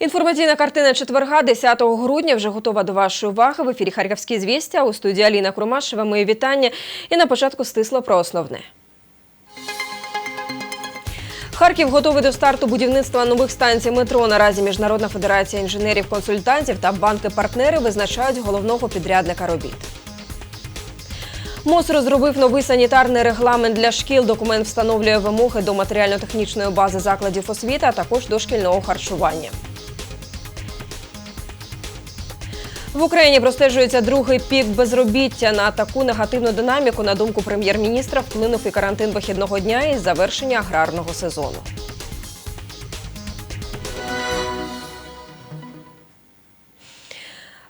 Інформаційна картина четверга, 10 грудня, вже готова до вашої уваги. В ефірі Харківські звістя у студії Аліна Курмашева. Мої вітання. І на початку стисло про основне. Харків готовий до старту будівництва нових станцій метро. Наразі Міжнародна федерація інженерів-консультантів та банки-партнери визначають головного підрядника робіт. МОЗ розробив новий санітарний регламент для шкіл. Документ встановлює вимоги до матеріально-технічної бази закладів освіти, а також до шкільного харчування. В Україні простежується другий пік безробіття. На таку негативну динаміку, на думку прем'єр-міністра, вплинув і карантин вихідного дня із завершення аграрного сезону.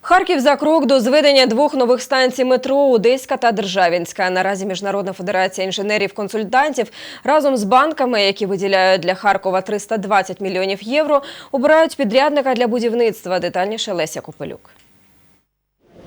Харків за крок до зведення двох нових станцій метро Одеська та Державінська. Наразі Міжнародна федерація інженерів-консультантів разом з банками, які виділяють для Харкова 320 мільйонів євро, обирають підрядника для будівництва. Детальніше Леся Копелюк.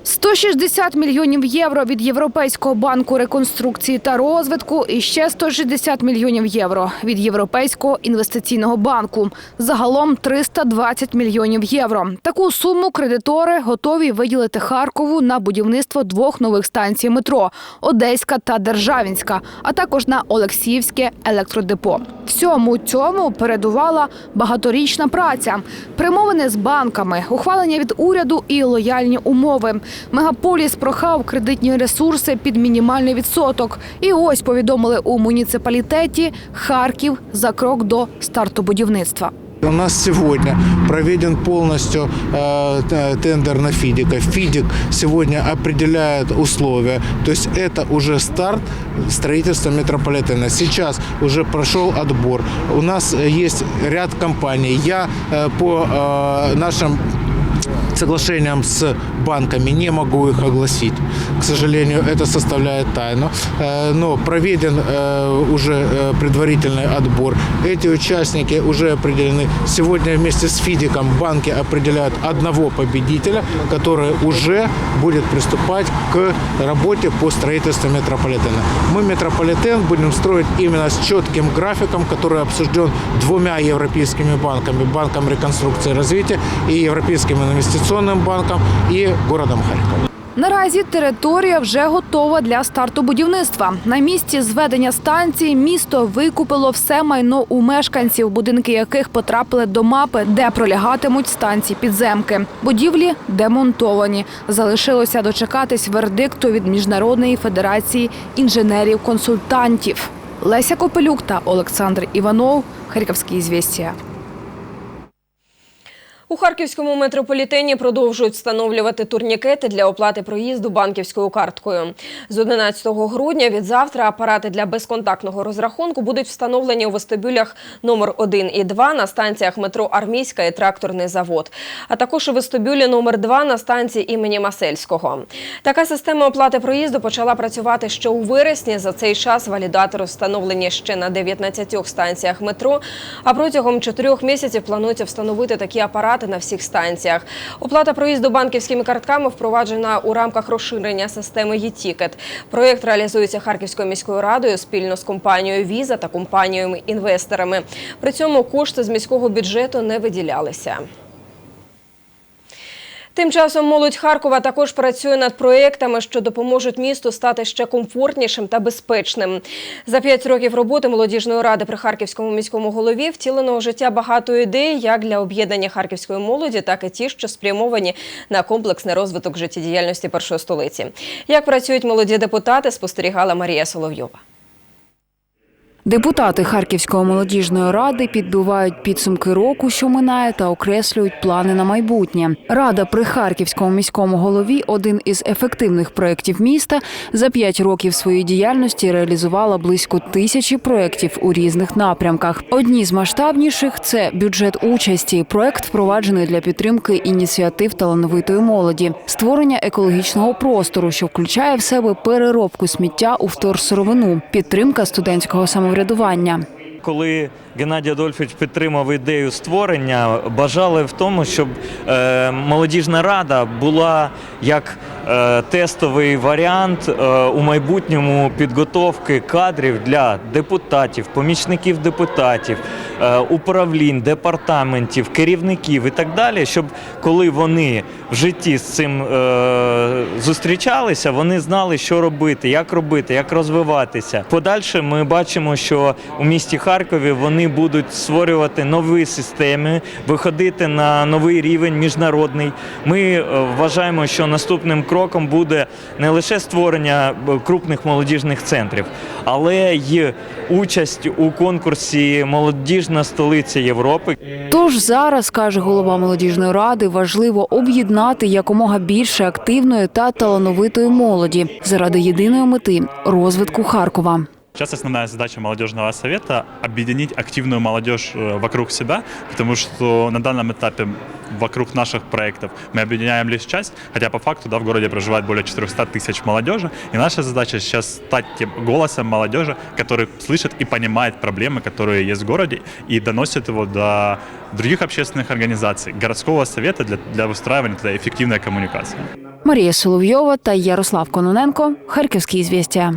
160 мільйонів євро від Європейського банку реконструкції та розвитку і ще 160 мільйонів євро від Європейського інвестиційного банку. Загалом 320 мільйонів євро. Таку суму кредитори готові виділити Харкову на будівництво двох нових станцій метро – Одеська та Державінська, а також на Олексіївське електродепо. Всьому цьому передувала багаторічна праця, примовини з банками, ухвалення від уряду і лояльні умови. Мегаполіс прохав кредитні ресурси під мінімальний відсоток. І ось повідомили у муніципалітеті Харків за крок до старту будівництва. У нас сегодня проведен полностью э, т- тендер на Фидика. Фидик сегодня определяет условия. То есть это уже старт строительства метрополитена. Сейчас уже прошел отбор. У нас э, есть ряд компаний. Я э, по э, нашим соглашениям с банками не могу их огласить. К сожалению, это составляет тайну. Э, Но проведен э, уже э, предварительный отбор. Эти участники уже определены. Сегодня вместе с Фидиком банки определяют одного победителя, который уже будет приступать к работе по строительству метрополитена. Мы метрополитен будем строить именно с четким графиком, который обсужден двумя европейскими банками. Банком реконструкции и развития и Европейским инвестиционным банком и городом Харьков. Наразі територія вже готова для старту будівництва. На місці зведення станції місто викупило все майно у мешканців, будинки яких потрапили до мапи, де пролягатимуть станції підземки. Будівлі демонтовані. Залишилося дочекатись вердикту від міжнародної федерації інженерів-консультантів. Леся Копелюк та Олександр Іванов. Харківські звістя. У харківському метрополітені продовжують встановлювати турнікети для оплати проїзду банківською карткою. З 11 грудня від завтра апарати для безконтактного розрахунку будуть встановлені у вестибюлях номер 1 і 2 на станціях метро Армійська і тракторний завод, а також у вестибюлі номер 2 на станції імені Масельського. Така система оплати проїзду почала працювати ще у вересні. За цей час валідатори встановлені ще на 19 станціях метро. А протягом чотирьох місяців планується встановити такі апарати на всіх станціях. Оплата проїзду банківськими картками впроваджена у рамках розширення системи «Є-Тікет». Проєкт реалізується Харківською міською радою спільно з компанією Віза та компаніями-інвесторами. При цьому кошти з міського бюджету не виділялися. Тим часом молодь Харкова також працює над проєктами, що допоможуть місту стати ще комфортнішим та безпечним. За п'ять років роботи молодіжної ради при харківському міському голові втілено у життя багато ідей як для об'єднання харківської молоді, так і ті, що спрямовані на комплексний розвиток життєдіяльності першої столиці. Як працюють молоді депутати, спостерігала Марія Соловйова. Депутати Харківської молодіжної ради підбивають підсумки року, що минає, та окреслюють плани на майбутнє. Рада при Харківському міському голові один із ефективних проєктів міста за п'ять років своєї діяльності реалізувала близько тисячі проєктів у різних напрямках. Одні з масштабніших це бюджет участі. Проект впроваджений для підтримки ініціатив талановитої молоді, створення екологічного простору, що включає в себе переробку сміття у вторсировину, підтримка студентського самоврядування. Коли Геннадій Адольфович підтримав ідею створення, бажали в тому, щоб е, молодіжна рада була як е, тестовий варіант е, у майбутньому підготовки кадрів для депутатів, помічників депутатів, е, управлінь, департаментів, керівників і так далі, щоб коли вони в житті з цим е, зустрічалися, вони знали, що робити, як робити, як розвиватися. Подальше ми бачимо, що у місті Харкові вони будуть створювати нові системи, виходити на новий рівень міжнародний. Ми е, вважаємо, що наступним кроком буде не лише створення е, крупних молодіжних центрів, але й участь у конкурсі Молодіжна столиця Європи. Тож зараз, каже голова молодіжної ради, важливо об'єднати якомога більше активної та талановитої молоді заради єдиної мети розвитку Харкова. Сейчас основная задача молодежного совета – объединить активную молодежь э, вокруг себя, потому что на данном этапе вокруг наших проектов мы объединяем лишь часть, хотя по факту да, в городе проживает более 400 тысяч молодежи, и наша задача сейчас стать тем голосом молодежи, который слышит и понимает проблемы, которые есть в городе, и доносит его до других общественных организаций, городского совета для, для выстраивания туда эффективной коммуникации. Марія Соловйова та Ярослав Кононенко. Харківські звістя.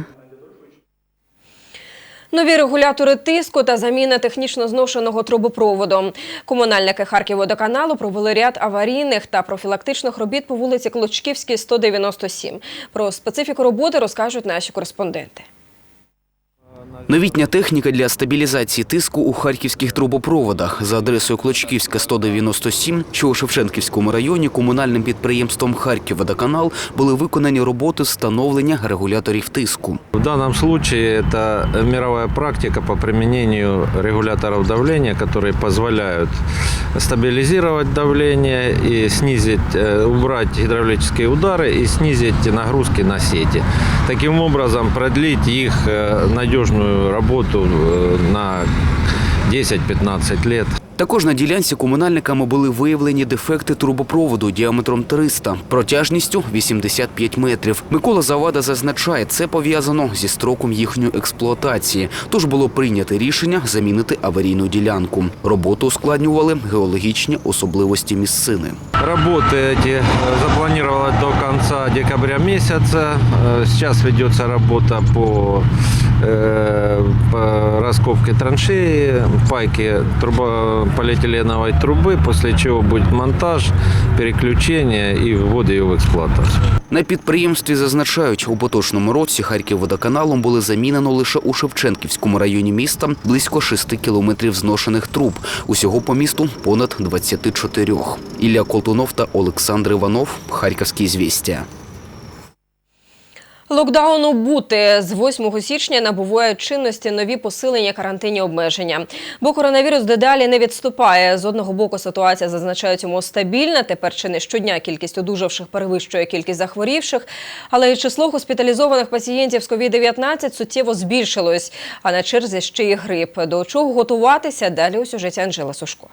Нові регулятори тиску та заміна технічно зношеного трубопроводу. Комунальники Харківводоканалу провели ряд аварійних та профілактичних робіт по вулиці Клочківській, 197. Про специфіку роботи розкажуть наші кореспонденти. Новітня техніка для стабілізації тиску у харківських трубопроводах за адресою Клочківська 197, що у Шевченківському районі комунальним підприємством Харківводоканал були виконані роботи з встановлення регуляторів тиску. В данном случае это мировая практика по применению регуляторов давления, которые позволяют стабилизировать давление и снизить, э, убрать гидравлические удары и снизить нагрузки на сети. Таким образом продлить их э, надежную работу э, на 10-15 лет. Також на ділянці комунальниками були виявлені дефекти трубопроводу діаметром 300, протяжністю 85 метрів. Микола Завада зазначає, це пов'язано зі строком їхньої експлуатації. Тож було прийнято рішення замінити аварійну ділянку. Роботу ускладнювали геологічні особливості місцини. Работы эти э, запланировалось до конца декабря месяца. Э, Сейчас ведется работа по, э, по расковке траншеи, пайки трубо, полиэтиленовой трубы, после чего будет монтаж, переключение и ввод ее в эксплуатацию. На підприємстві зазначають, у поточному році Харківводоканалом були замінено лише у Шевченківському районі міста близько 6 кілометрів зношених труб. Усього по місту понад 24. Ілля Колтунов та Олександр Іванов. Харківські звістя. Локдауну бути з 8 січня набувають чинності нові посилення карантинні обмеження. Бо коронавірус дедалі не відступає. З одного боку ситуація зазначають йому стабільна. Тепер чи не щодня кількість одужавших перевищує кількість захворівших, але й число госпіталізованих пацієнтів з COVID-19 суттєво збільшилось. А на черзі ще й грип. До чого готуватися? Далі у сюжеті Анжела Сушко.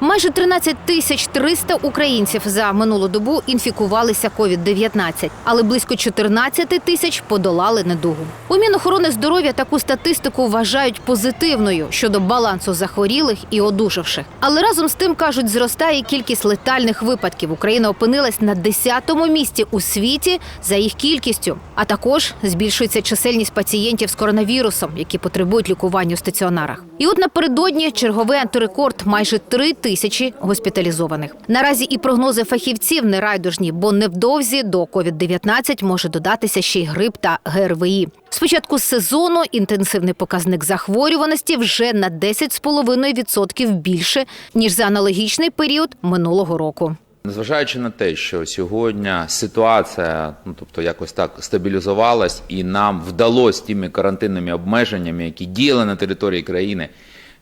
Майже 13 тисяч 300 українців за минулу добу інфікувалися COVID-19, але близько 14 тисяч подолали недугу. У Мінохорони здоров'я таку статистику вважають позитивною щодо балансу захворілих і одужавших. Але разом з тим кажуть, зростає кількість летальних випадків. Україна опинилась на 10-му місці у світі за їх кількістю. А також збільшується чисельність пацієнтів з коронавірусом, які потребують лікування у стаціонарах. І от напередодні черговий антирекорд майже 3 тисячі госпіталізованих. Наразі і прогнози фахівців не райдужні, бо невдовзі до COVID-19 може додатися ще й грип та ГРВІ. З початку сезону інтенсивний показник захворюваності вже на 10,5% більше ніж за аналогічний період минулого року. Незважаючи на те, що сьогодні ситуація, ну тобто якось так стабілізувалась, і нам вдалося тими карантинними обмеженнями, які діяли на території країни,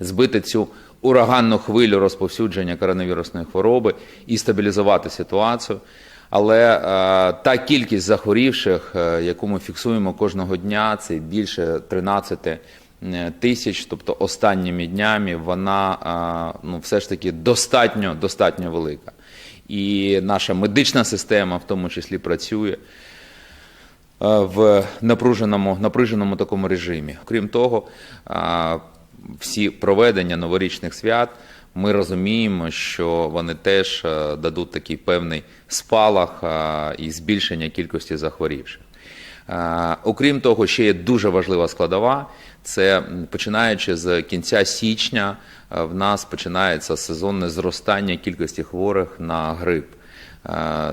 збити цю ураганну хвилю розповсюдження коронавірусної хвороби і стабілізувати ситуацію. Але е, та кількість захворівших, е, яку ми фіксуємо кожного дня, це більше 13 тисяч, тобто останніми днями, вона е, ну, все ж таки достатньо, достатньо велика. І наша медична система в тому числі працює е, в напруженому, напруженому такому режимі. Крім того, е, всі проведення новорічних свят, ми розуміємо, що вони теж е, дадуть такий певний спалах е, і збільшення кількості захворівших. Е, Окрім того, ще є дуже важлива складова. Це починаючи з кінця січня, в нас починається сезонне зростання кількості хворих на грип.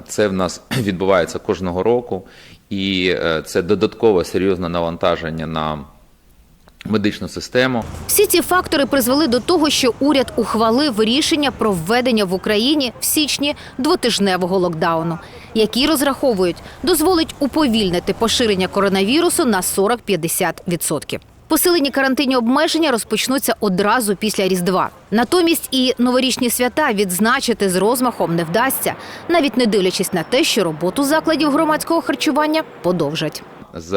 Це в нас відбувається кожного року, і це додаткове серйозне навантаження на медичну систему. Всі ці фактори призвели до того, що уряд ухвалив рішення про введення в Україні в січні двотижневого локдауну, який розраховують, дозволить уповільнити поширення коронавірусу на 40-50%. Посилені карантинні обмеження розпочнуться одразу після Різдва. Натомість і новорічні свята відзначити з розмахом не вдасться, навіть не дивлячись на те, що роботу закладів громадського харчування подовжать. З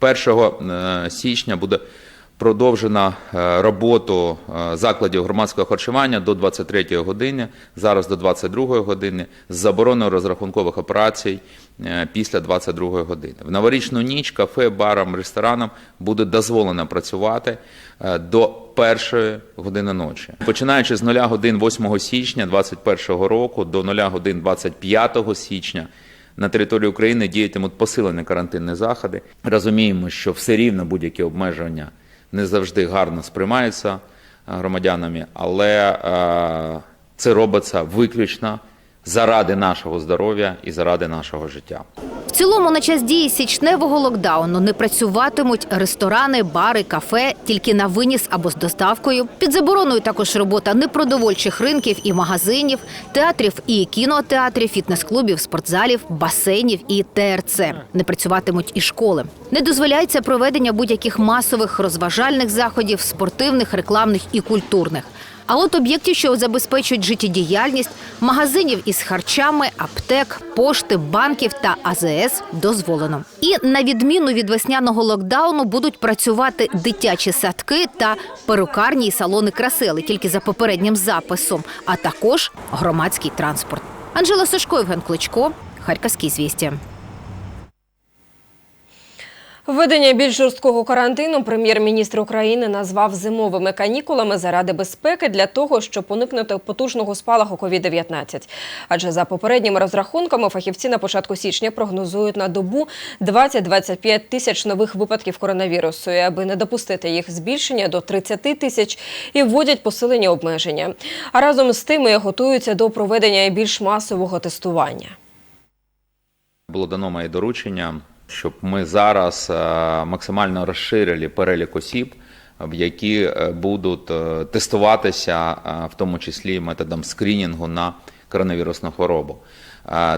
1 е, січня буде продовжена е, роботу е, закладів громадського харчування до 23 години, зараз до 22 години, з забороною розрахункових операцій після 22 години. В новорічну ніч кафе, барам, ресторанам буде дозволено працювати до першої години ночі. Починаючи з 0 годин 8 січня 2021 року до 0 годин 25 січня на території України діятимуть посилені карантинні заходи. Розуміємо, що все рівно будь-які обмеження не завжди гарно сприймаються е, громадянами, але е, це робиться виключно заради нашого здоров'я і заради нашого життя. В цілому на час дії січневого локдауну не працюватимуть ресторани, бари, кафе тільки на виніс або з доставкою. Під забороною також робота непродовольчих ринків і магазинів, театрів і кінотеатрів, фітнес-клубів, спортзалів, басейнів і ТРЦ. Не працюватимуть і школи. Не дозволяється проведення будь-яких масових розважальних заходів, спортивних, рекламних і культурних. А от об'єктів, що забезпечують життєдіяльність, магазинів із харчами, аптек, пошти, банків та АЗС дозволено. І на відміну від весняного локдауну будуть працювати дитячі садки та перукарні і салони краси, але тільки за попереднім записом, а також громадський транспорт. Анжела Сашко, Євген Кличко, Харківські звістя. Введення більш жорсткого карантину прем'єр-міністр України назвав зимовими канікулами заради безпеки для того, щоб уникнути потужного спалаху COVID-19. Адже за попередніми розрахунками фахівці на початку січня прогнозують на добу 20-25 тисяч нових випадків коронавірусу. І аби не допустити їх збільшення до 30 тисяч, і вводять посилені обмеження. А разом з тим і готуються до проведення більш масового тестування. Було дано моє доручення, щоб ми зараз е, максимально розширили перелік осіб, в які е, будуть е, тестуватися, в тому числі методом скрінінгу на коронавірусну хворобу.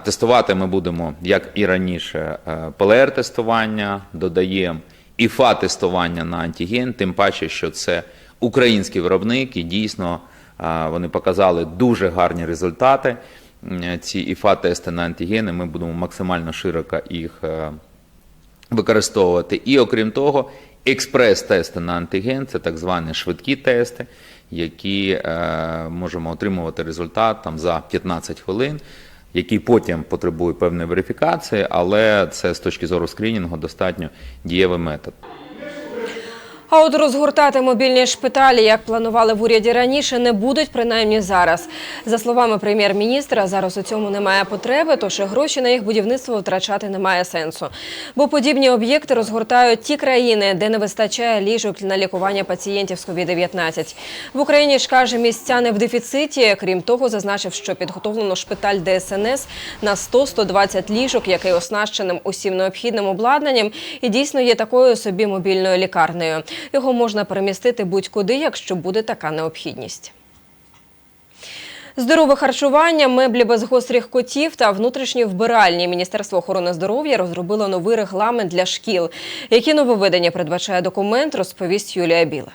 Тестувати ми будемо, як і раніше, ПЛР-тестування, додаємо ІФА-тестування на антиген, тим паче, що це український виробник і дійсно вони показали дуже гарні результати. Ці ІФА-тести на антигени ми будемо максимально широко їх використовувати. І окрім того, експрес-тести на антиген це так звані швидкі тести, які е, можемо отримувати результат там, за 15 хвилин, який потім потребує певної верифікації, але це з точки зору скрінінгу достатньо дієвий метод. А от розгортати мобільні шпиталі, як планували в уряді раніше, не будуть принаймні зараз. За словами прем'єр-міністра, зараз у цьому немає потреби, тож і гроші на їх будівництво втрачати немає сенсу. Бо подібні об'єкти розгортають ті країни, де не вистачає ліжок на лікування пацієнтів з COVID-19. В Україні ж каже, місця не в дефіциті. Крім того, зазначив, що підготовлено шпиталь ДСНС на 100-120 ліжок, який оснащеним усім необхідним обладнанням і дійсно є такою собі мобільною лікарнею. Його можна перемістити будь-куди, якщо буде така необхідність. Здорове харчування, меблі без гострих котів та внутрішні вбиральні. Міністерство охорони здоров'я розробило новий регламент для шкіл. Які нововведення передбачає документ, розповість Юлія Біла.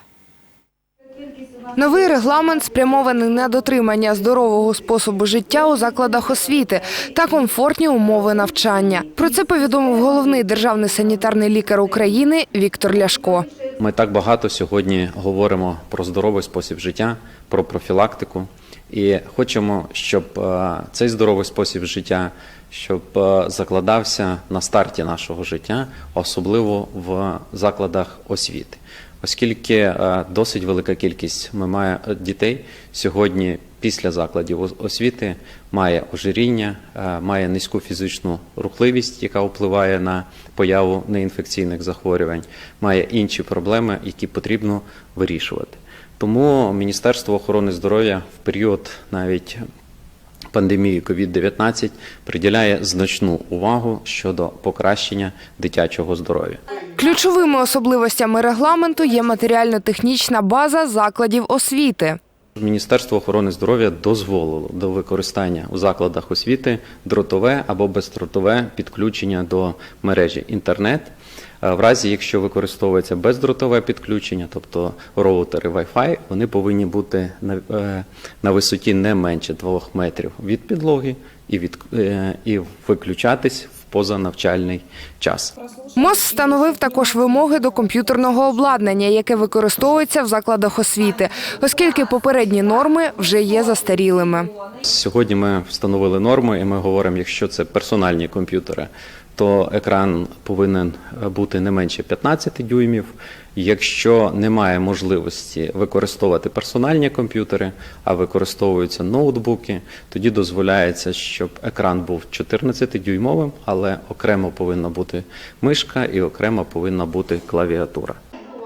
Новий регламент спрямований на дотримання здорового способу життя у закладах освіти та комфортні умови навчання. Про це повідомив головний державний санітарний лікар України Віктор Ляшко. Ми так багато сьогодні говоримо про здоровий спосіб життя, про профілактику. І хочемо, щоб е, цей здоровий спосіб життя щоб е, закладався на старті нашого життя, особливо в закладах освіти. оскільки е, досить велика кількість ми має е, дітей сьогодні після закладів освіти має ожиріння, е, має низьку фізичну рухливість, яка впливає на появу неінфекційних захворювань, має інші проблеми, які потрібно вирішувати. Тому Міністерство охорони здоров'я в період навіть пандемії COVID-19 приділяє значну увагу щодо покращення дитячого здоров'я. Ключовими особливостями регламенту є матеріально-технічна база закладів освіти. Міністерство охорони здоров'я дозволило до використання у закладах освіти дротове або бездротове підключення до мережі інтернет. Е, В разі, якщо використовується бездротове підключення, тобто роутери Wi-Fi, вони повинні бути на, е, на висоті не менше 2 метрів від підлоги і, від, е, і виключатись позанавчальний час. МОЗ встановив також вимоги до комп'ютерного обладнання, яке використовується в закладах освіти, оскільки попередні норми вже є застарілими. Сьогодні ми встановили норми, і ми говоримо, якщо це персональні комп'ютери, то екран повинен бути не менше 15 дюймів. Якщо немає можливості використовувати персональні комп'ютери, а використовуються ноутбуки, тоді дозволяється, щоб екран був 14-дюймовим, але окремо повинна бути мишка і окремо повинна бути клавіатура.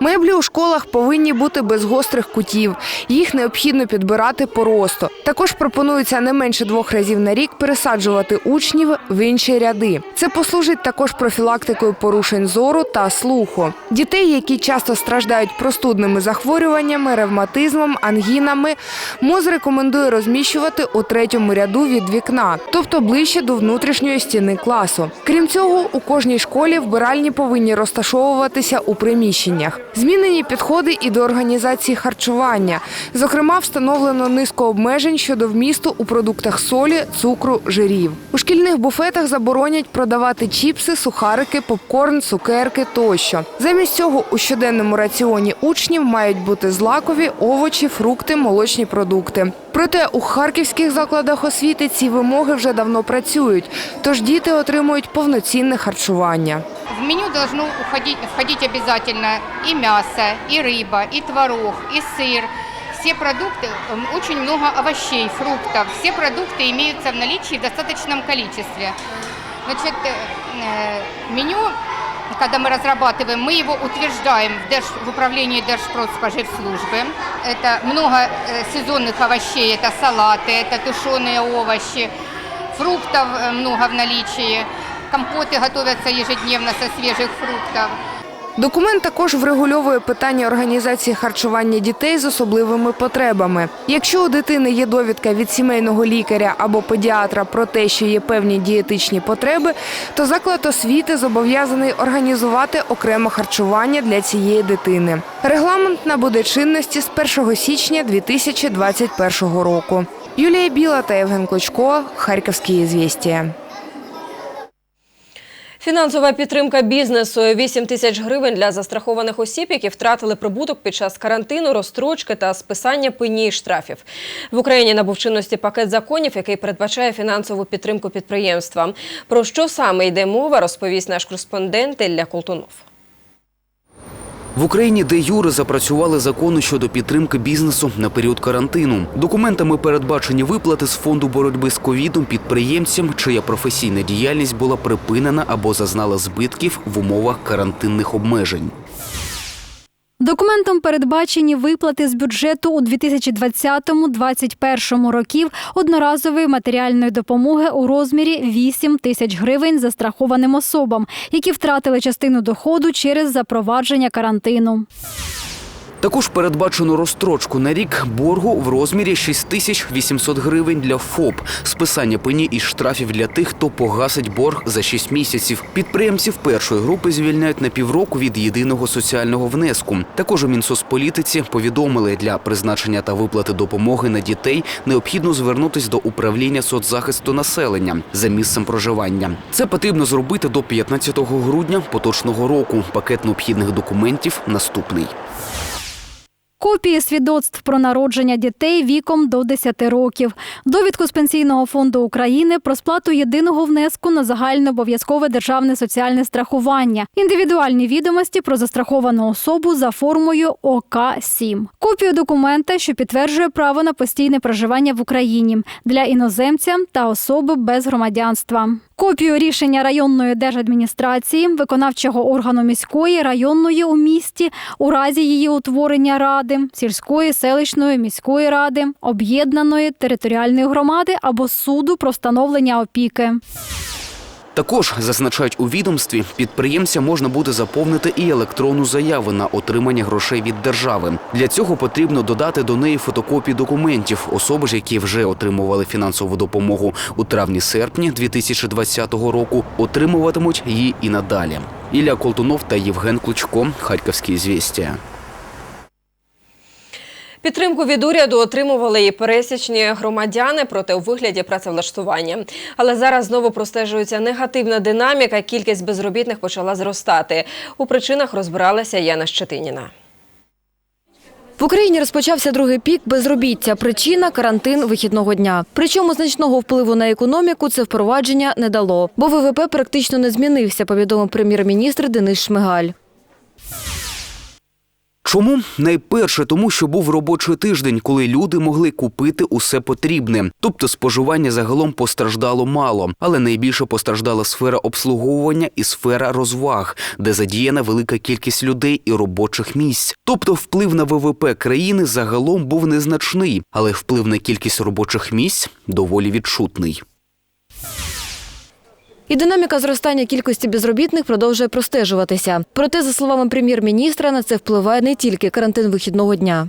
Меблі у школах повинні бути без гострих кутів. Їх необхідно підбирати по росту. Також пропонується не менше двох разів на рік пересаджувати учнів в інші ряди. Це послужить також профілактикою порушень зору та слуху. Дітей, які часто страждають простудними захворюваннями, ревматизмом, ангінами, МОЗ рекомендує розміщувати у третьому ряду від вікна, тобто ближче до внутрішньої стіни класу. Крім цього, у кожній школі вбиральні повинні розташовуватися у приміщеннях. Змінені підходи і до організації харчування. Зокрема, встановлено низку обмежень щодо вмісту у продуктах солі, цукру, жирів. У шкільних буфетах заборонять продавати чіпси, сухарики, попкорн, цукерки тощо. Замість цього у щоденному раціоні учнів мають бути злакові, овочі, фрукти, молочні продукти. Проте у харківських закладах освіти ці вимоги вже давно працюють, тож діти отримують повноцінне харчування. В меню должно уходить, входить обязательно и мясо, и рыба, и творог, и сыр. Все продукты, м, очень много овощей, фруктов. Все продукты имеются в наличии в достаточном количестве. Значит, э, э, меню, когда мы разрабатываем, мы его утверждаем в, Держ, в управлении Держпродспоживслужбы. Это много э, сезонных овощей, это салаты, это тушеные овощи, фруктов э, много в наличии. Компоты готовятся ежедневно со свежих фруктов. Документ також врегульовує питання організації харчування дітей з особливими потребами. Якщо у дитини є довідка від сімейного лікаря або педіатра про те, що є певні дієтичні потреби, то заклад освіти зобов'язаний організувати окреме харчування для цієї дитини. Регламент набуде чинності з 1 січня 2021 року. Юлія Біла та Євген Клочко, Харківські «Ізвєстія». Фінансова підтримка бізнесу 8 тисяч гривень для застрахованих осіб, які втратили прибуток під час карантину, розстрочки та списання пені і штрафів. В Україні набув чинності пакет законів, який передбачає фінансову підтримку підприємства. Про що саме йде мова, розповість наш кореспондент Ілля Колтунов. В Україні де Юри запрацювали закони щодо підтримки бізнесу на період карантину. Документами передбачені виплати з фонду боротьби з ковідом підприємцям, чия професійна діяльність була припинена або зазнала збитків в умовах карантинних обмежень. Документом передбачені виплати з бюджету у 2020-2021 років одноразової матеріальної допомоги у розмірі 8 тисяч гривень застрахованим особам, які втратили частину доходу через запровадження карантину. Також передбачено розстрочку на рік боргу в розмірі 6800 гривень для ФОП, списання пені і штрафів для тих, хто погасить борг за 6 місяців. Підприємців першої групи звільняють на півроку від єдиного соціального внеску. Також у Мінсоцполітиці повідомили, для призначення та виплати допомоги на дітей необхідно звернутися до управління соцзахисту населення за місцем проживання. Це потрібно зробити до 15 грудня поточного року. Пакет необхідних документів наступний. Копії свідоцтв про народження дітей віком до 10 років, довідку з Пенсійного фонду України про сплату єдиного внеску на загальнообов'язкове державне соціальне страхування, індивідуальні відомості про застраховану особу за формою ОК-7, копію документа, що підтверджує право на постійне проживання в Україні для іноземця та особи без громадянства. Копію рішення районної держадміністрації, виконавчого органу міської, районної у місті у разі її утворення ради, сільської, селищної, міської ради, об'єднаної територіальної громади або суду про встановлення опіки. Також зазначають у відомстві, підприємця можна буде заповнити і електронну заяву на отримання грошей від держави. Для цього потрібно додати до неї фотокопії документів. Особи ж, які вже отримували фінансову допомогу у травні-серпні 2020 року, отримуватимуть її і надалі. Ілля Колтунов та Євген Клучко, Харківські звістя. Підтримку від уряду отримували і пересічні громадяни, проте у вигляді працевлаштування. Але зараз знову простежується негативна динаміка. Кількість безробітних почала зростати. У причинах розбиралася Яна Щетиніна. В Україні розпочався другий пік безробіття. Причина – карантин вихідного дня. Причому значного впливу на економіку це впровадження не дало, бо ВВП практично не змінився, повідомив прем'єр-міністр Денис Шмигаль. Чому? Найперше тому, що був робочий тиждень, коли люди могли купити усе потрібне. Тобто споживання загалом постраждало мало, але найбільше постраждала сфера обслуговування і сфера розваг, де задіяна велика кількість людей і робочих місць. Тобто вплив на ВВП країни загалом був незначний, але вплив на кількість робочих місць доволі відчутний. І динаміка зростання кількості безробітних продовжує простежуватися. Проте, за словами прем'єр-міністра, на це впливає не тільки карантин вихідного дня.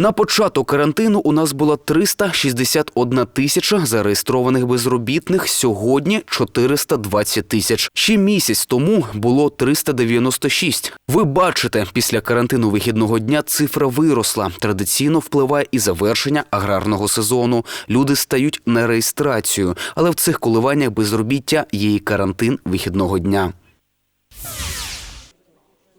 На початок карантину у нас було 361 тисяча зареєстрованих безробітних. Сьогодні 420 тисяч. Ще місяць тому було 396. Ви бачите, після карантину вихідного дня цифра виросла. Традиційно впливає і завершення аграрного сезону. Люди стають на реєстрацію, але в цих коливаннях безробіття є і карантин вихідного дня.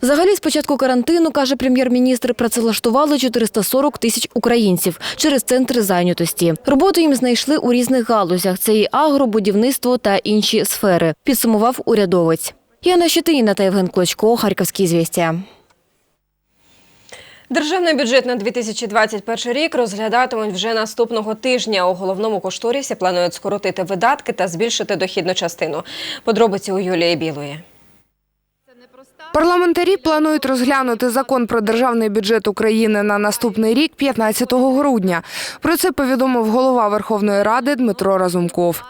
Взагалі, з початку карантину, каже прем'єр-міністр, працевлаштували 440 тисяч українців через центри зайнятості. Роботу їм знайшли у різних галузях. Це і агро, будівництво та інші сфери. Підсумував урядовець. Яна Щетиніна та Євген Клочко, Харківські звістя. Державний бюджет на 2021 рік розглядатимуть вже наступного тижня. У головному кошторисі планують скоротити видатки та збільшити дохідну частину. Подробиці у Юлії Білої. Парламентарі планують розглянути закон про державний бюджет України на наступний рік 15 грудня. Про це повідомив голова Верховної Ради Дмитро Разумков.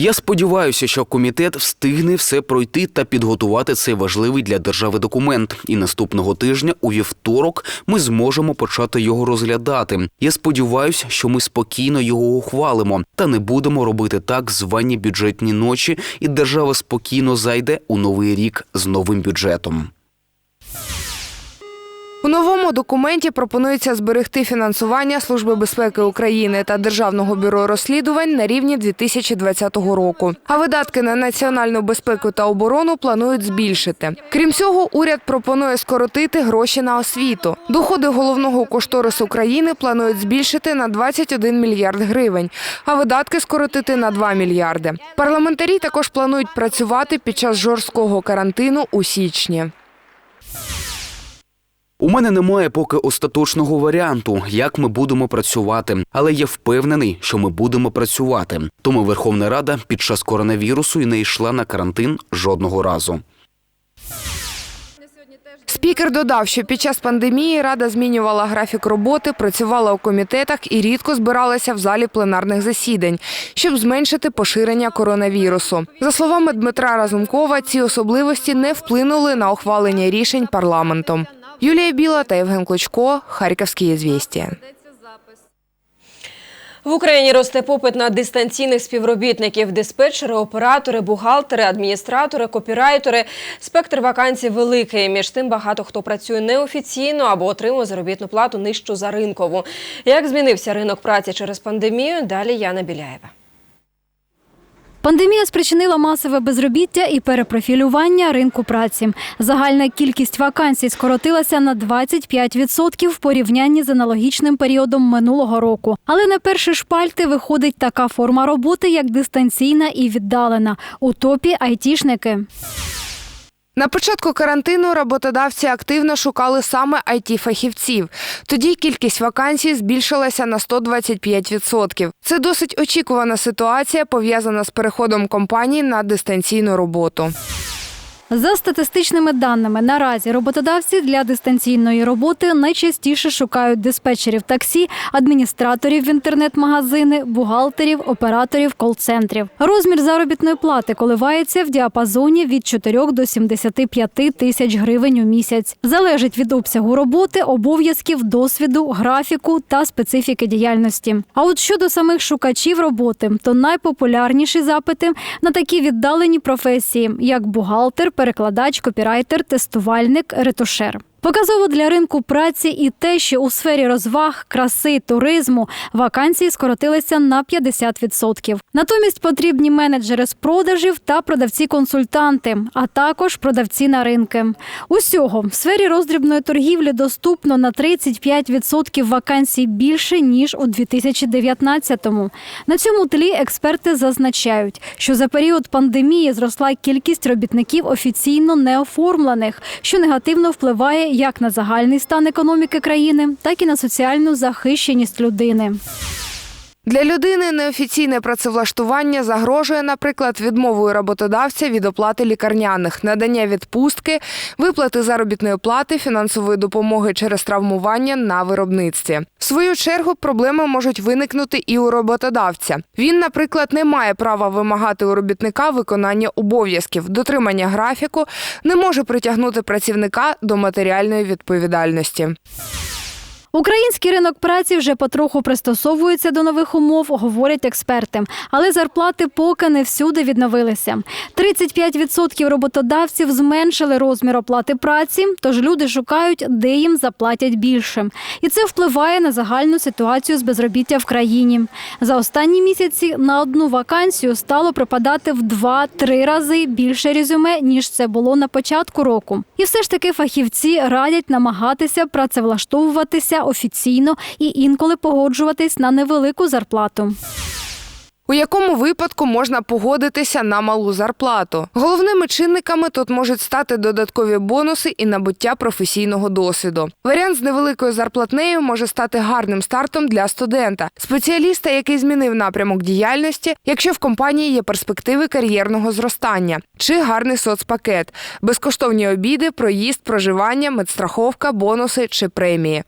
Я сподіваюся, що комітет встигне все пройти та підготувати цей важливий для держави документ. І наступного тижня, у вівторок, ми зможемо почати його розглядати. Я сподіваюся, що ми спокійно його ухвалимо та не будемо робити так звані бюджетні ночі, і держава спокійно зайде у новий рік з новим бюджетом. У документі пропонується зберегти фінансування Служби безпеки України та Державного бюро розслідувань на рівні 2020 року. А видатки на національну безпеку та оборону планують збільшити. Крім цього, уряд пропонує скоротити гроші на освіту. Доходи головного кошторису країни планують збільшити на 21 мільярд гривень, а видатки скоротити на 2 мільярди. Парламентарі також планують працювати під час жорсткого карантину у січні. У мене немає поки остаточного варіанту, як ми будемо працювати, але я впевнений, що ми будемо працювати. Тому Верховна Рада під час коронавірусу і не йшла на карантин жодного разу. Спікер додав, що під час пандемії рада змінювала графік роботи, працювала у комітетах і рідко збиралася в залі пленарних засідань, щоб зменшити поширення коронавірусу. За словами Дмитра Разумкова, ці особливості не вплинули на ухвалення рішень парламентом. Юлія Біла та Євген Клочко, Харківські звістя. В Україні росте попит на дистанційних співробітників, диспетчери, оператори, бухгалтери, адміністратори, копірайтори. Спектр вакансій великий. Між тим багато хто працює неофіційно або отримує заробітну плату нижчу за ринкову. Як змінився ринок праці через пандемію? Далі Яна Біляєва. Пандемія спричинила масове безробіття і перепрофілювання ринку праці. Загальна кількість вакансій скоротилася на 25% в порівнянні з аналогічним періодом минулого року. Але на перші шпальти виходить така форма роботи, як дистанційна і віддалена. У топі айтішники. На початку карантину роботодавці активно шукали саме it фахівців Тоді кількість вакансій збільшилася на 125%. Це досить очікувана ситуація, пов'язана з переходом компаній на дистанційну роботу. За статистичними даними, наразі роботодавці для дистанційної роботи найчастіше шукають диспетчерів таксі, адміністраторів в інтернет-магазини, бухгалтерів, операторів кол-центрів. Розмір заробітної плати коливається в діапазоні від 4 до 75 тисяч гривень у місяць. Залежить від обсягу роботи, обов'язків, досвіду, графіку та специфіки діяльності. А от щодо самих шукачів роботи, то найпопулярніші запити на такі віддалені професії, як бухгалтер, перекладач, копірайтер, тестувальник, ретушер. Показово для ринку праці і те, що у сфері розваг, краси, туризму вакансії скоротилися на 50%. Натомість потрібні менеджери з продажів та продавці-консультанти, а також продавці на ринки. Усього в сфері роздрібної торгівлі доступно на 35% вакансій більше ніж у 2019-му. На цьому тлі експерти зазначають, що за період пандемії зросла кількість робітників офіційно неоформлених, що негативно впливає як на загальний стан економіки країни, так і на соціальну захищеність людини. Для людини неофіційне працевлаштування загрожує, наприклад, відмовою роботодавця від оплати лікарняних, надання відпустки, виплати заробітної плати, фінансової допомоги через травмування на виробництві. В свою чергу проблеми можуть виникнути і у роботодавця. Він, наприклад, не має права вимагати у робітника виконання обов'язків, дотримання графіку, не може притягнути працівника до матеріальної відповідальності. Український ринок праці вже потроху пристосовується до нових умов, говорять експерти. Але зарплати поки не всюди відновилися. 35% роботодавців зменшили розмір оплати праці, тож люди шукають, де їм заплатять більше. І це впливає на загальну ситуацію з безробіття в країні. За останні місяці на одну вакансію стало припадати в 2-3 рази більше резюме, ніж це було на початку року. І все ж таки фахівці радять намагатися працевлаштовуватися офіційно і інколи погоджуватись на невелику зарплату. У якому випадку можна погодитися на малу зарплату? Головними чинниками тут можуть стати додаткові бонуси і набуття професійного досвіду. Варіант з невеликою зарплатнею може стати гарним стартом для студента, спеціаліста, який змінив напрямок діяльності, якщо в компанії є перспективи кар'єрного зростання, чи гарний соцпакет, безкоштовні обіди, проїзд, проживання, медстраховка, бонуси чи премії.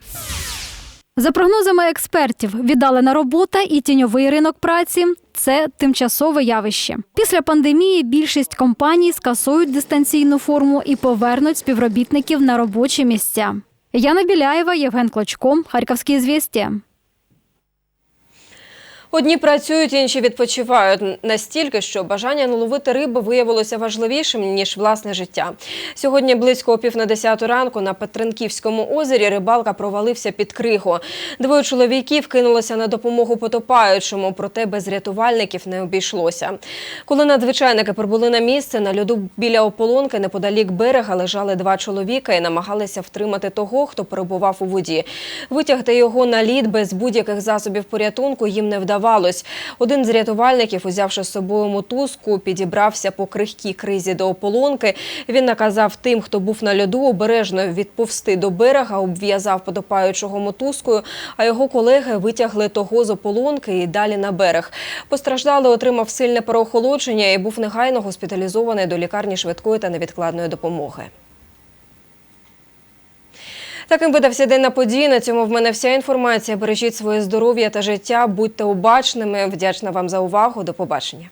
За прогнозами експертів, віддалена робота і тіньовий ринок праці це тимчасове явище. Після пандемії більшість компаній скасують дистанційну форму і повернуть співробітників на робочі місця. Яна Біляєва, Євген Клочко, Харківські звістя. Одні працюють, інші відпочивають настільки, що бажання наловити риби виявилося важливішим ніж власне життя. Сьогодні близько пів на десяту ранку на Петренківському озері рибалка провалився під кригу. Двоє чоловіків кинулося на допомогу потопаючому, проте без рятувальників не обійшлося. Коли надзвичайники прибули на місце, на льоду біля ополонки неподалік берега лежали два чоловіка і намагалися втримати того, хто перебував у воді. Витягти його на лід без будь-яких засобів порятунку їм не вдавалося. Один з рятувальників, узявши з собою мотузку, підібрався по крихкій кризі до ополонки. Він наказав тим, хто був на льоду, обережно відповсти до берега, обв'язав потопаючого мотузкою, а його колеги витягли того з ополонки і далі на берег. Постраждалий отримав сильне переохолодження і був негайно госпіталізований до лікарні швидкої та невідкладної допомоги. Таким видався день на події. На цьому в мене вся інформація. Бережіть своє здоров'я та життя. Будьте обачними. Вдячна вам за увагу. До побачення.